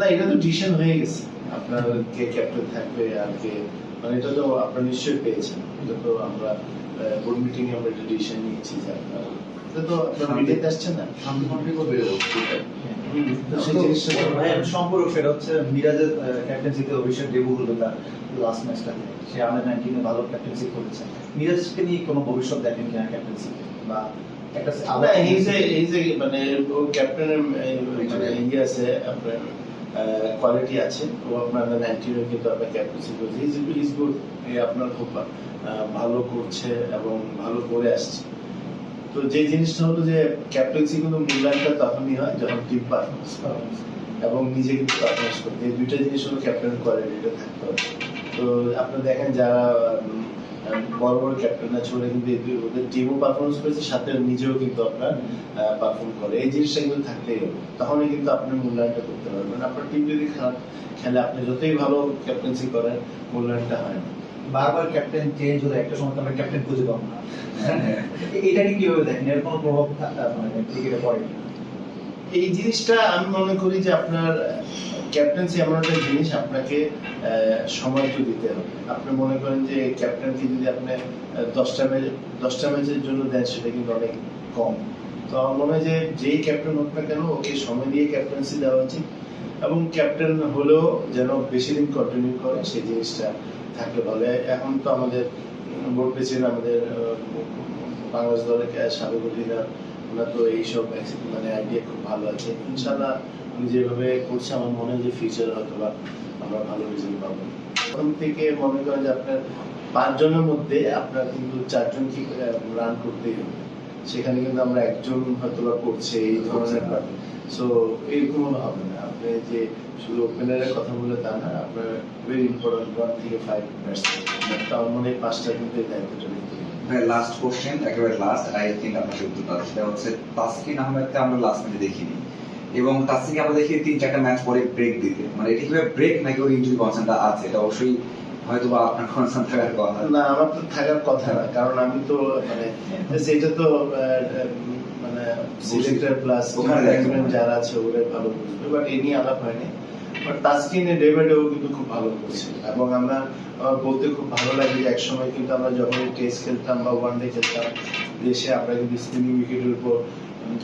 না এটা তো ডিসিশন হয়ে গেছে। আপনার কে ক্যাপ্টেন থাকবে আর কে মানে এটা তো আপনারা নিশ্চয়ই পেয়েছেন। এটা তো আমরা বোর্ড মিটিং এ আমরা ডিসিশন নিয়েছি যে আপনার এটা তো আপনার মিডিয়াতে আসছে না। তো সেই জিনিসটা সম্পর্ক সেটা হচ্ছে মিরাজের ক্যাপ্টেন্সিতে অভিষেক ডেবু হলো তার লাস্ট ম্যাচটাতে সে আন্ডার নাইনটিনে ভালো ক্যাপ্টেন্সি করেছে। মিরাজকে নিয়ে কোনো ভবিষ্যৎ দেখেন কিনা ক্যাপ্টেন্সি বা একটা না এই যে এই যে মানে ক্যাপ্টেনের ইয়ে আছে আপনার কোয়ালিটি আছে। ও আপনার নাইনটিনে কিন্তু আপনার ক্যাপ্টেন্সি করছে ইজ গুড আপনার খুব ভালো করছে এবং ভালো করে আসছে। তো যে জিনিসটা হলো যে ক্যাপ্টেন্সি কিন্তু মূল্যায়নটা তখনই হয় যখন টিম পারফরমেন্স এবং নিজে কিন্তু পারফরমেন্স করতে এই দুইটা জিনিস হলো ক্যাপ্টেন কোয়ালিটিটা থাকতে হবে। তো আপনি দেখেন যারা বড় বড় ক্যাপ্টেনরা ছোড়ে কিন্তু এই দুই- ওদের টিমও পারফরমেন্স করেছে সাথে নিজেও কিন্তু আপনার পারফর্ম করে। এই জিনিসটা কিন্তু থাকতেই হবে তখনই কিন্তু আপনি মূল্যায়নটা করতে পারবেন। আপনার টিম যদি খারাপ খেলে আপনি যতই ভালো ক্যাপ্টেন্সি করেন মূল্যায়নটা হয় না। বারবার ক্যাপ্টেন চেঞ্জ হলে একটা সময় আমরা ক্যাপ্টেন খুঁজে পাবো না। এ- এটাকে কীভাবে দেখেন? এর কোনো প্রভাব মানে ক্রিকেটে পড়ে? এই জিনিসটা আমি মনে করি যে আপনার ক্যাপ্টেন্সি এমন একটা জিনিস আপনাকে সময় তো দিতে হবে। আপনি মনে করেন যে ক্যাপ্টেনকে যদি আপনি দশটা ম্যাচ, দশটা ম্যাচের জন্য দেন, সেটা কিন্তু অনেক কম। তো আমার মনে হয় যে যেই ক্যাপ্টেন হোক না কেন, ওকে সময় দিয়ে ক্যাপ্টেন্সি দেওয়া উচিত। এবং ক্যাপ্টেন হলেও যেন বেশি দিন কন্টিনিউ করে, সেই জিনিসটা থাকলে ভালো। এখন তো আমাদের, বোর্ড প্রেসিডেন্ট আমাদের বাংলাদেশ দলের সাবেক অধিনায়ক ওনার তো এইসব মানে আইডিয়া খুব ভালো আছে। ইনশাল্লাহ উনি যেভাবে করছে আমার মনে হয় যে ফিউচার হয়তো বা আমরা ভালো রেজাল্ট পাবো। প্রথম থেকে মনে করেন যে আপনার পাঁচজনের মধ্যে আপনার কিন্তু চারজন কি রান করতেই হবে। সেখানে কিন্তু আমরা একজন হয়তো বা করছে এই ধরনের সো এরকম হবে না। আপনি যে শুধু ওপেনারের কথা বলে তা না আপনার ভেরি ইম্পর্টেন্ট ওয়ান থেকে ফাইভ ব্যাটসম্যান তার মানে পাঁচটা কিন্তু দায়িত্বটা নিতে হবে। ভাই লাস্ট কোশ্চেন একেবারে লাস্ট আই থিঙ্ক আপনাকে উত্তরটা সেটা হচ্ছে তাসকিন আহমেদকে আমরা লাস্ট ম্যাচে দেখিনি। এবং তাসকিনকে আমরা দেখি তিন চারটা ম্যাচ পরে ব্রেক দিতে। মানে এটি কীভাবে ব্রেক নাকি ওর ইনজুরি কনসার্নটা আছে? এটা অবশ্যই হয়তো বা আপনার কনসার্ন থাকার কথা। না আমার তো থাকার কথা না কারণ আমি তো মানে সেটা তো মানে সিলেক্টর প্লাস ওখানে যারা আছে ওরা ভালো বুঝবে বাট এই নিয়ে আলাপ হয়নি। বাট কিন্তু খুব ভালো করছে এবং আমরা বলতে খুব ভালো লাগে যে একসময় কিন্তু আমরা যখন টেস্ট খেলতাম বা ওয়ান খেলতাম, দেশে আমরা কিন্তু স্পিনিং উইকেটের উপর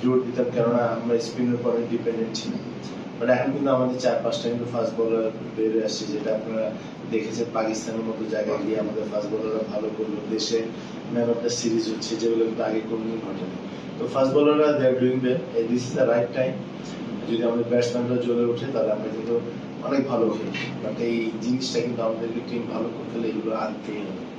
জোর দিতাম, কেননা আমরা স্পিনের ডিপেন্ডেন্ট ছিলাম। বাট এখন কিন্তু আমাদের চার পাঁচটা কিন্তু ফাস্ট বোলার হয়ে আসছে, যেটা আপনারা দেখেছেন পাকিস্তানের মতো জায়গায় গিয়ে আমাদের ফাস্ট বোলাররা ভালো করল। দেশে ম্যান অফ দ্য সিরিজ হচ্ছে, যেগুলো কিন্তু আগে কোনোদিন ঘটেনি। তো fast বোলাররা they are doing well this is the right time যদি আমাদের ব্যাটসম্যানরা জ্বলে ওঠে, তাহলে আমরা কিন্তু অনেক ভালো খেলি বাট এই জিনিসটা কিন্তু আমাদেরকে টিম ভালো করতে হলে এগুলো আনতেই হবে।